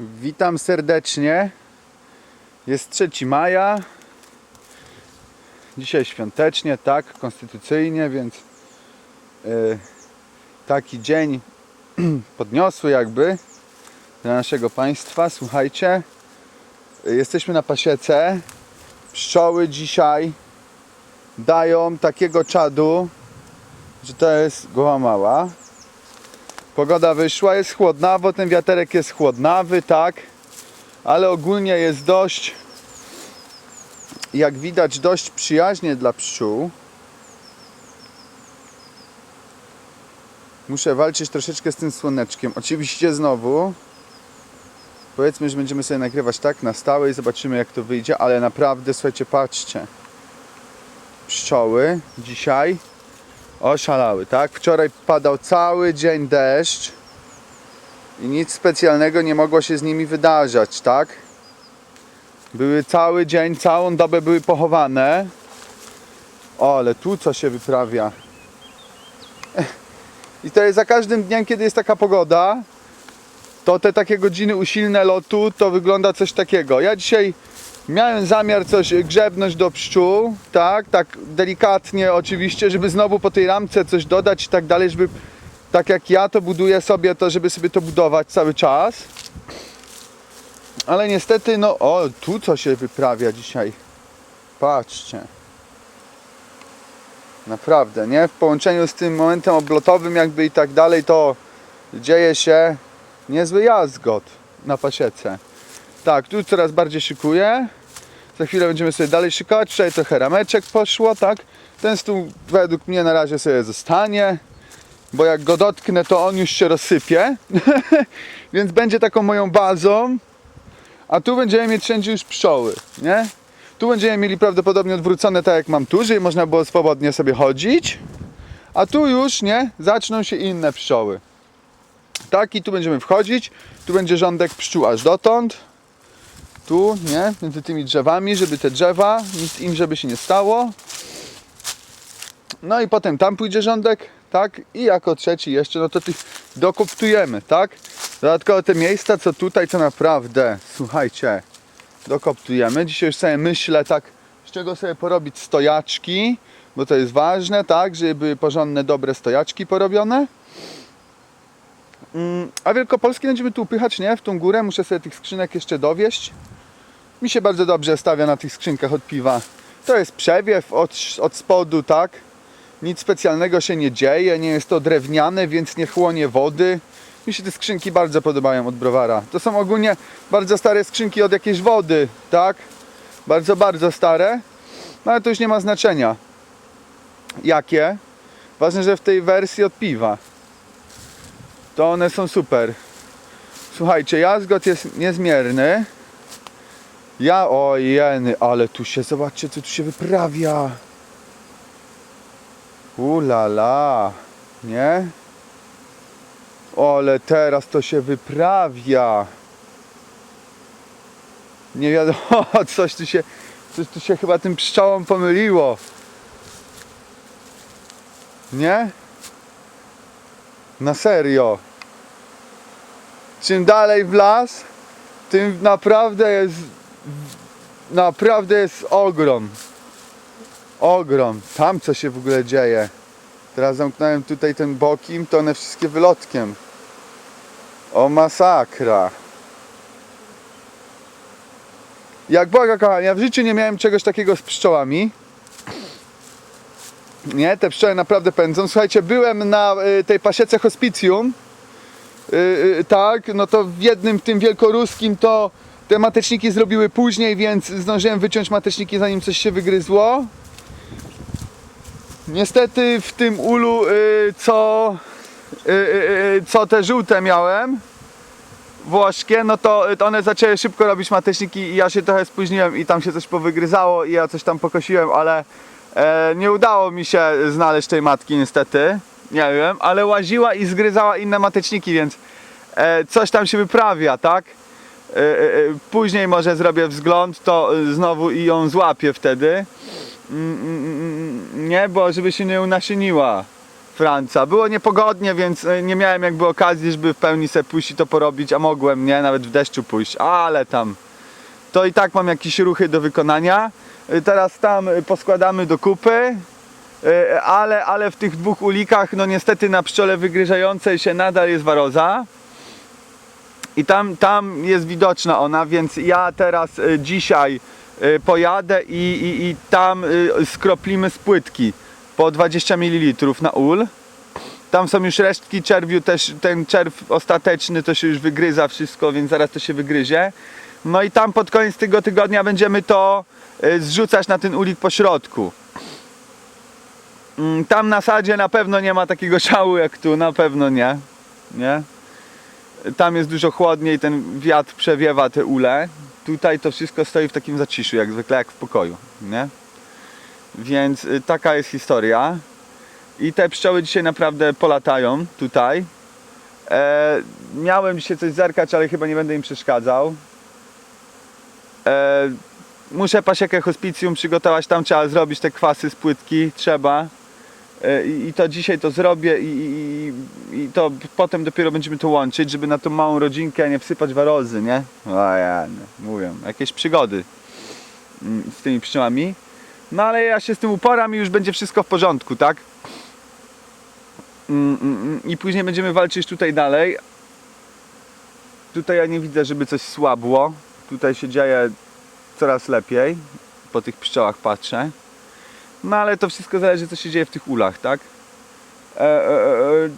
Witam serdecznie. Jest 3 maja. Dzisiaj świątecznie, tak, konstytucyjnie, więc e, taki dzień podniosły jakby dla naszego państwa. Słuchajcie, jesteśmy na pasiece. Pszczoły dzisiaj dają takiego czadu, że to jest goła mała. Pogoda wyszła, jest chłodna, bo ten wiaterek jest chłodnawy, tak, ale ogólnie jest dość, jak widać, dość przyjaźnie dla pszczół. Muszę walczyć troszeczkę z tym słoneczkiem. Oczywiście znowu, powiedzmy, że będziemy sobie nagrywać tak na stałe i zobaczymy jak to wyjdzie, ale naprawdę, słuchajcie, patrzcie. Pszczoły dzisiaj oszalały, tak? Wczoraj padał cały dzień deszcz i nic specjalnego nie mogło się z nimi wydarzać, tak? Były cały dzień, całą dobę były pochowane. O, ale tu co się wyprawia. I to jest za każdym dniem, kiedy jest taka pogoda, to te takie godziny usilne lotu, to wygląda coś takiego. Ja dzisiaj Miałem zamiar coś grzebnąć do pszczół, tak, tak delikatnie oczywiście, żeby znowu po tej ramce coś dodać i tak dalej, żeby tak jak ja to buduję sobie, to żeby sobie to budować cały czas. Ale niestety, no o, tu co się wyprawia dzisiaj. Patrzcie. Naprawdę, nie? W połączeniu z tym momentem oblotowym jakby i tak dalej, to dzieje się niezły jazgot na pasiece. Tak, tu coraz bardziej szykuję. Za chwilę będziemy sobie dalej szykować. Wczoraj trochę rameczek poszło, tak? Ten stół według mnie na razie sobie zostanie, bo jak go dotknę, to on już się rozsypie. Więc będzie taką moją bazą. A tu będziemy mieć wszędzie już pszczoły, nie? Tu będziemy mieli prawdopodobnie odwrócone tak jak mam tu, żeby można było swobodnie sobie chodzić. A tu już, nie? Zaczną się inne pszczoły. Tak, i tu będziemy wchodzić. Tu będzie rządek pszczół aż dotąd tu, nie, między tymi drzewami, żeby te drzewa, nic im żeby się nie stało. No i potem tam pójdzie rządek, tak, i jako trzeci jeszcze, no to tych dokoptujemy, tak. Dodatkowo te miejsca, co tutaj, to naprawdę, słuchajcie, dokoptujemy. Dzisiaj już sobie myślę, tak, z czego sobie porobić stojaczki, bo to jest ważne, tak, żeby były porządne, dobre stojaczki porobione. Mm, A Wielkopolskie będziemy tu upychać, nie? W tą górę. Muszę sobie tych skrzynek jeszcze dowieść. Mi się bardzo dobrze stawia na tych skrzynkach od piwa. To jest przewiew od, od spodu, tak? Nic specjalnego się nie dzieje. Nie jest to drewniane, więc nie chłonie wody. Mi się te skrzynki bardzo podobają od browara. To są ogólnie bardzo stare skrzynki od jakiejś wody, tak? Bardzo, bardzo stare. No ale to już nie ma znaczenia. Jakie? Ważne, że w tej wersji od piwa to one są super. Słuchajcie, jazgot jest niezmierny. Ja, o jeny, ale tu się, zobaczcie co tu się wyprawia. Ulala, nie? Ale teraz to się wyprawia. Nie wiadomo, coś tu się, coś tu się chyba tym pszczołom pomyliło. Nie? Na serio. Czym dalej w las, tym naprawdę jest naprawdę jest ogrom. Ogrom. Tam co się w ogóle dzieje. Teraz zamknąłem tutaj ten bokim, to one wszystkie wylotkiem. O masakra. Jak Boga kochani, ja w życiu nie miałem czegoś takiego z pszczołami. Nie, te pszczoły naprawdę pędzą. Słuchajcie, byłem na y, tej pasiece hospicjum. Y, y, tak, no to w jednym tym wielkoruskim to te mateczniki zrobiły później, więc zdążyłem wyciąć mateczniki zanim coś się wygryzło. Niestety w tym ulu, y, co, y, y, co te żółte miałem, włoskie, no to one zaczęły szybko robić mateczniki i ja się trochę spóźniłem i tam się coś powygryzało i ja coś tam pokosiłem, ale e, nie udało mi się znaleźć tej matki niestety, nie wiem, ale łaziła i zgryzała inne mateczniki, więc e, coś tam się wyprawia, tak? E, e, e, Później może zrobię wzgląd, to znowu i ją złapię wtedy. Mm, mm, mm, Nie, bo żeby się nie unasieniła. Franca. Było niepogodnie, więc nie miałem jakby okazji, żeby w pełni sobie pójść i to porobić, a mogłem, nie? Nawet w deszczu pójść, ale tam to i tak mam jakieś ruchy do wykonania. Teraz tam poskładamy do kupy, ale, ale w tych dwóch ulikach, no niestety na pszczole wygryżającej się nadal jest waroza. I tam, tam jest widoczna ona, więc ja teraz y, dzisiaj y, pojadę i, i, i tam y, skroplimy z płytki po 20 ml na ul. Tam są już resztki czerwiu, też ten czerw ostateczny to się już wygryza wszystko, więc zaraz to się wygryzie. No i tam pod koniec tego tygodnia będziemy to y, zrzucać na ten ulik po środku. Mm, Tam na sadzie na pewno nie ma takiego szału jak tu, na pewno nie. Nie? Tam jest dużo chłodniej, ten wiatr przewiewa te ule. Tutaj to wszystko stoi w takim zaciszu, jak zwykle, jak w pokoju, nie? Więc y, taka jest historia. I te pszczoły dzisiaj naprawdę polatają tutaj. E, miałem dzisiaj coś zerkać, ale chyba nie będę im przeszkadzał. E, muszę pasiekę hospicjum przygotować, tam trzeba zrobić te kwasy z płytki, trzeba. E, I, to dzisiaj to zrobię i, i, i to potem dopiero będziemy to łączyć, żeby na tą małą rodzinkę nie wsypać warozy, nie? O ja, no, mówię, jakieś przygody mm, z tymi pszczołami. No ale ja się z tym uporam i już będzie wszystko w porządku, tak? Mm, mm. I później będziemy walczyć tutaj dalej. Tutaj ja nie widzę, żeby coś słabło. Tutaj się dzieje coraz lepiej. Po tych pszczołach patrzę. No ale to wszystko zależy, co się dzieje w tych ulach, tak? E, e, e,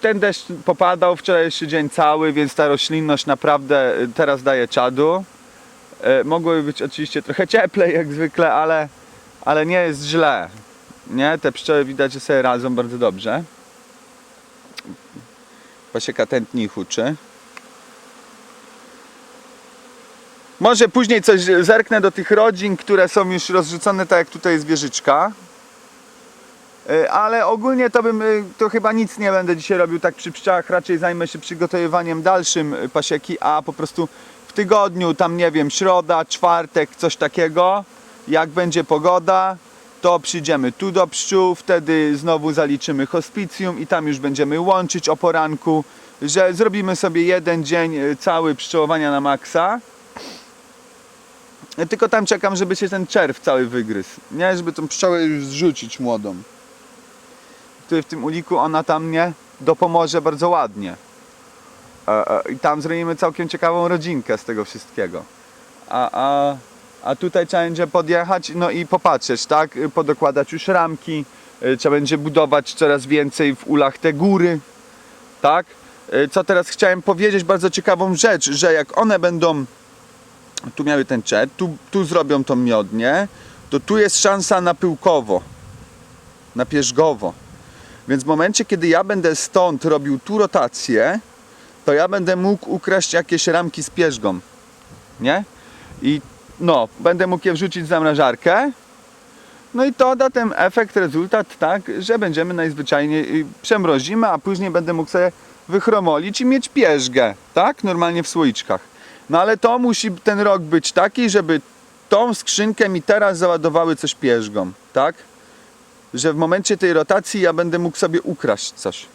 ten deszcz popadał wczorajszy dzień cały, więc ta roślinność naprawdę teraz daje czadu. Mogłoby być oczywiście trochę cieplej jak zwykle, ale, ale nie jest źle. Nie? Te pszczoły widać, że sobie radzą bardzo dobrze. Pasieka tętni huczy. Może później coś zerknę do tych rodzin, które są już rozrzucone, tak jak tutaj jest wieżyczka. Y, Ale ogólnie to bym, y, to chyba nic nie będę dzisiaj robił tak przy pszczołach, raczej zajmę się przygotowywaniem dalszym y, pasieki, a po prostu w tygodniu, tam nie wiem, środa, czwartek, coś takiego, jak będzie pogoda, to przyjdziemy tu do pszczół, wtedy znowu zaliczymy hospicjum i tam już będziemy łączyć o poranku, że zrobimy sobie jeden dzień cały pszczołowania na maksa. Tylko tam czekam, żeby się ten czerw cały wygryzł. Nie, żeby tą pszczołę już zrzucić młodą. Tutaj w tym uliku ona tam mnie dopomoże bardzo ładnie. E, e, I tam zrobimy całkiem ciekawą rodzinkę z tego wszystkiego. A, a, a tutaj trzeba będzie podjechać no i popatrzeć, tak? Podokładać już ramki. e, Trzeba będzie budować coraz więcej w ulach te góry. Tak? Co teraz chciałem powiedzieć, bardzo ciekawą rzecz, że jak one będą tu miały ten czet, tu, tu zrobią to miodnie, to tu jest szansa na pyłkowo, na pierzgowo. Więc w momencie, kiedy ja będę stąd robił tu rotację, to ja będę mógł ukraść jakieś ramki z pierzgą. Nie? I no, będę mógł je wrzucić w zamrażarkę. No i to da ten efekt, rezultat, tak, że będziemy najzwyczajniej y, przemrozimy, a później będę mógł sobie wychromolić i mieć pierzgę, tak, normalnie w słoiczkach. No ale to musi ten rok być taki, żeby tą skrzynkę mi teraz załadowały coś pierzgą, tak? Że w momencie tej rotacji ja będę mógł sobie ukraść coś.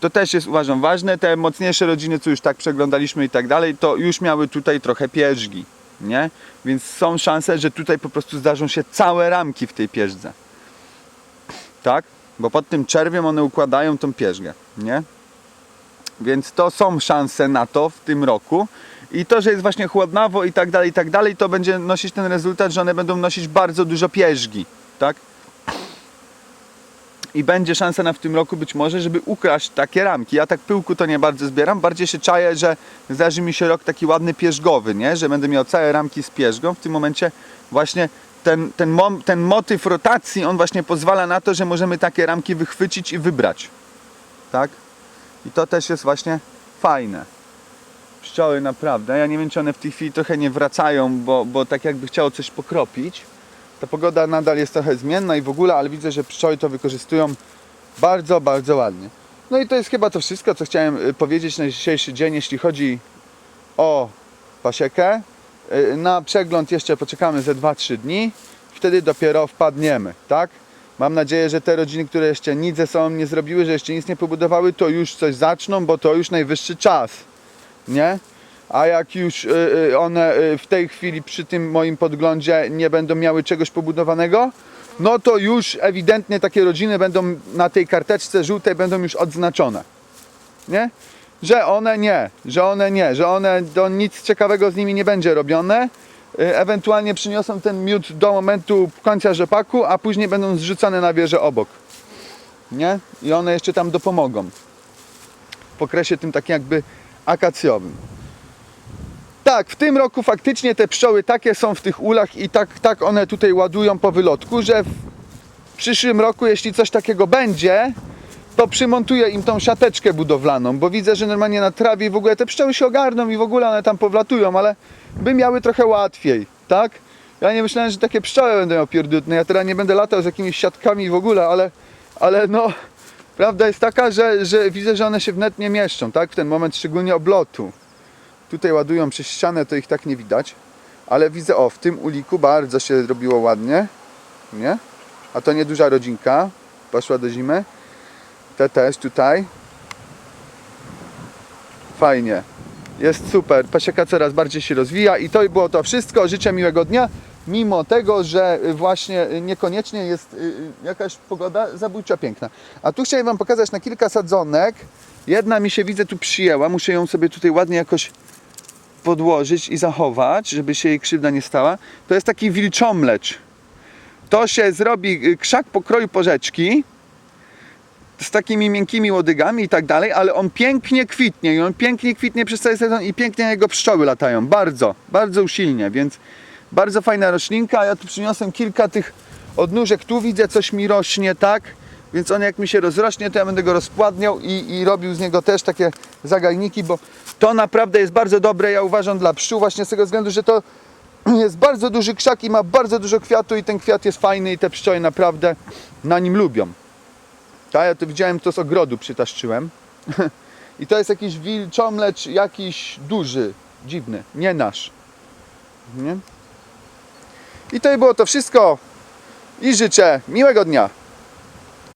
To też jest uważam ważne. Te mocniejsze rodziny, co już tak przeglądaliśmy i tak dalej, to już miały tutaj trochę pierzgi, nie? Więc są szanse, że tutaj po prostu zdarzą się całe ramki w tej pierzdze. Tak? Bo pod tym czerwiem one układają tą pierzgę, nie? Więc to są szanse na to w tym roku. I to, że jest właśnie chłodnawo i tak dalej, i tak dalej, to będzie nosić ten rezultat, że one będą nosić bardzo dużo pierzgi, tak? I będzie szansa na w tym roku być może, żeby ukraść takie ramki. Ja tak pyłku to nie bardzo zbieram, bardziej się czaję, że zdarzy mi się rok taki ładny pierzgowy, nie? Że będę miał całe ramki z pierzgą. W tym momencie właśnie ten, ten, mom, ten motyw rotacji, on właśnie pozwala na to, że możemy takie ramki wychwycić i wybrać. Tak? I to też jest właśnie fajne. Pszczoły naprawdę. Ja nie wiem, czy one w tej chwili trochę nie wracają, bo, bo tak jakby chciało coś pokropić. Ta pogoda nadal jest trochę zmienna i w ogóle, ale widzę, że pszczoły to wykorzystują bardzo, bardzo ładnie. No i to jest chyba to wszystko, co chciałem y, powiedzieć na dzisiejszy dzień, jeśli chodzi o pasiekę. Y, Na przegląd jeszcze poczekamy ze 2-3 dni. Wtedy dopiero wpadniemy, tak? Mam nadzieję, że te rodziny, które jeszcze nic ze sobą nie zrobiły, że jeszcze nic nie pobudowały, to już coś zaczną, bo to już najwyższy czas. Nie? A jak już y, y, one y, w tej chwili przy tym moim podglądzie nie będą miały czegoś pobudowanego, no to już ewidentnie takie rodziny będą na tej karteczce żółtej będą już odznaczone. Nie? Że one nie, że one nie, że one to nic ciekawego z nimi nie będzie robione. Y, Ewentualnie przyniosą ten miód do momentu końca rzepaku, a później będą zrzucane na wieżę obok. Nie? I one jeszcze tam dopomogą. W okresie tym takim jakby akacjowym. Tak, w tym roku faktycznie te pszczoły takie są w tych ulach i tak, tak one tutaj ładują po wylotku, że w przyszłym roku, jeśli coś takiego będzie, to przymontuję im tą siateczkę budowlaną, bo widzę, że normalnie na trawie w ogóle te pszczoły się ogarną i w ogóle one tam powlatują, ale by miały trochę łatwiej, tak? Ja nie myślałem, że takie pszczoły będą miał. Ja teraz nie będę latał z jakimiś siatkami w ogóle, ale, ale no, prawda jest taka, że, że widzę, że one się w net nie mieszczą, tak? W ten moment szczególnie oblotu. Tutaj ładują przez ścianę, to ich tak nie widać. Ale widzę, o, w tym uliku bardzo się zrobiło ładnie. Nie? A to nieduża rodzinka. Poszła do zimy. Te też tutaj. Fajnie. Jest super. Pasieka coraz bardziej się rozwija i to było to wszystko. Życzę miłego dnia. Mimo tego, że właśnie niekoniecznie jest y, y, jakaś pogoda zabójcza piękna. A tu chciałem Wam pokazać na kilka sadzonek. Jedna mi się widzę tu przyjęła. Muszę ją sobie tutaj ładnie jakoś podłożyć i zachować, żeby się jej krzywda nie stała. To jest taki wilczomlecz. To się zrobi y, krzak pokroju porzeczki z takimi miękkimi łodygami i tak dalej, ale on pięknie kwitnie i on pięknie kwitnie przez cały sezon i pięknie jego pszczoły latają. Bardzo, bardzo usilnie, więc bardzo fajna roślinka. Ja tu przyniosłem kilka tych odnóżek. Tu widzę coś mi rośnie, tak? Więc on jak mi się rozrośnie, to ja będę go rozpładniał i, i robił z niego też takie zagajniki, bo to naprawdę jest bardzo dobre, ja uważam, dla pszczół właśnie z tego względu, że to jest bardzo duży krzak i ma bardzo dużo kwiatu i ten kwiat jest fajny i te pszczoły naprawdę na nim lubią. Tak, ja to widziałem, to z ogrodu przytaszczyłem. I to jest jakiś wilczomlecz, jakiś duży, dziwny, nie nasz. Nie? I to było to wszystko. I życzę miłego dnia.